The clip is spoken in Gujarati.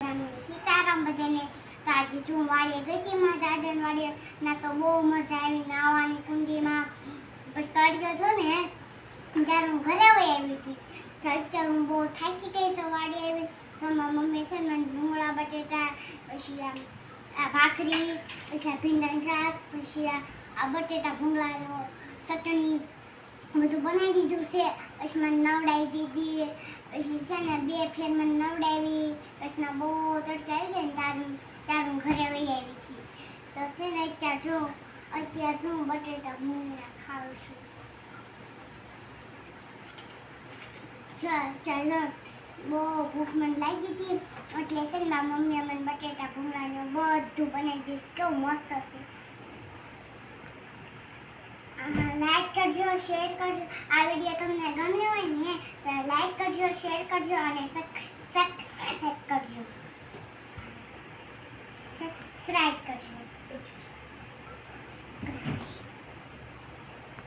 સીતારામ, બધાને તો આજે હું વાળીએ ગઈ હતી વાડીએ ના તો બહુ મજા આવી નાવાની કુંડીમાં. પછી તળિયો હતો ને ત્યારે હું ઘરે વહી આવી હતી અત્યારે હું બહુ થાકી ગઈ છું વાડી આવી. તો મમ્મી છે મને ભૂંગળા બટેટા, પછી આ આ ભાખરી, પછી આ ભીંડાનું શાક, પછી આ બટેટા ભૂંગળાનો ચટણી બધું બનાવી દીધું છે. પછી મને નવડાવી દીધી. પછી છે ને બે ફેર મને નવડાવી. પછી બહુ તડકા આવી ગયા ને તારું તારું ઘરે વહી આવી હતી. તો છે ને અત્યાર જો અત્યારે જો હું બટેટા ભૂંગળા ખાઉં છું. ચાલ બહુ ભૂખ મને લાગી હતી. એટલે છે ને મારા મમ્મીએ મને બટેટા ભૂંગળાનું બધું બનાવી દીધું. કેવું મસ્ત છે લાઈક કરજો શેર કરજો. આ વીડિયો તમને ગમ્યો હોય ને, તો લાઈક કરજો શેર કરજો અને સબસ્ક્રાઈબ કરજો. સબસ્ક્રાઈબ કરજો.